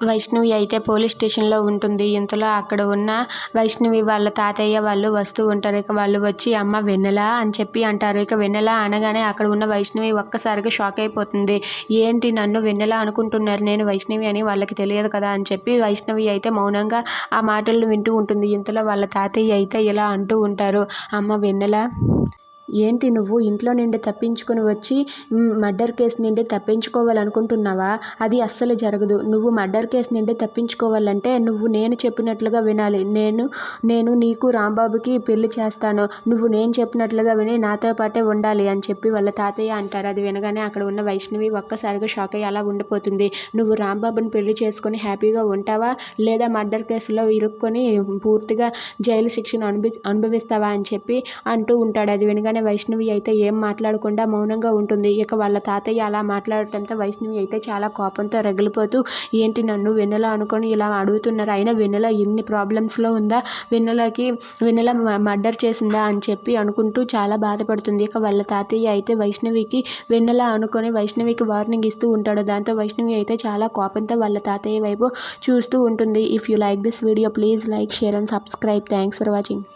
వైష్ణవి అయితే పోలీస్ స్టేషన్లో ఉంటుంది. ఇంతలో అక్కడ ఉన్న వైష్ణవి వాళ్ళ తాతయ్య వాళ్ళు వస్తూ ఉంటారు. ఇక వాళ్ళు వచ్చి అమ్మ వెన్నెల? అని చెప్పి అంటారు. ఇక వెన్నెల అనగానే అక్కడ ఉన్న వైష్ణవి ఒక్కసారిగా షాక్ అయిపోతుంది. ఏంటి నన్ను వెన్నెల అనుకుంటున్నారు? నేను వైష్ణవి అని వాళ్ళకి తెలియదు కదా? అని చెప్పి వైష్ణవి అయితే మౌనంగా ఆ మాటలను వింటూ ఉంటుంది. ఇంతలో వాళ్ళ తాతయ్య అయితే ఇలా అంటూ ఉంటారు. అమ్మ వెన్నెల? ఏంటి నువ్వు ఇంట్లో నుండి తప్పించుకుని వచ్చి మర్డర్ కేసు నుండి తప్పించుకోవాలనుకుంటున్నావా? అది అస్సలు జరగదు. నువ్వు మర్డర్ కేసు నుండి తప్పించుకోవాలంటే నువ్వు నేను చెప్పినట్లుగా వినాలి. నేను నేను నీకు రాంబాబుకి పెళ్ళి చేస్తాను. నువ్వు నేను చెప్పినట్లుగా విని నాతో పాటే ఉండాలి అని చెప్పి వాళ్ళ తాతయ్య అంటారు. అది వినగానే అక్కడ ఉన్న వైష్ణవి ఒక్కసారిగా షాక్ అయ్యి అలా ఉండిపోతుంది. నువ్వు రాంబాబుని పెళ్ళి చేసుకొని హ్యాపీగా ఉంటావా? లేదా మర్డర్ కేసులో ఇరుక్కొని పూర్తిగా జైలు శిక్షను అనుభవి అనుభవిస్తావా అని చెప్పి అంటూ ఉంటాడు. అది వినగానే వైష్ణవి అయితే ఏం మాట్లాడకుండా మౌనంగా ఉంటుంది. ఇక వాళ్ళ తాతయ్య అలా మాట్లాడటంతో వైష్ణవి అయితే చాలా కోపంతో రగిలిపోతూ ఏంటి నన్ను వెన్నెల అనుకొని ఇలా అడుగుతున్నారు? అయినా వెన్నెల ఎన్ని ప్రాబ్లమ్స్లో ఉందా? వెన్నెలకి వెన్నెల మర్డర్ చేసిందా? అని చెప్పి అనుకుంటూ చాలా బాధపడుతుంది. ఇక వాళ్ళ తాతయ్య అయితే వైష్ణవికి వెన్నెల అనుకొని వైష్ణవికి వార్నింగ్ ఇస్తూ ఉంటాడు. దాంతో వైష్ణవి అయితే చాలా కోపంతో వాళ్ళ తాతయ్య వైపు చూస్తూ ఉంటుంది. If you like this video please like share and subscribe thanks for watching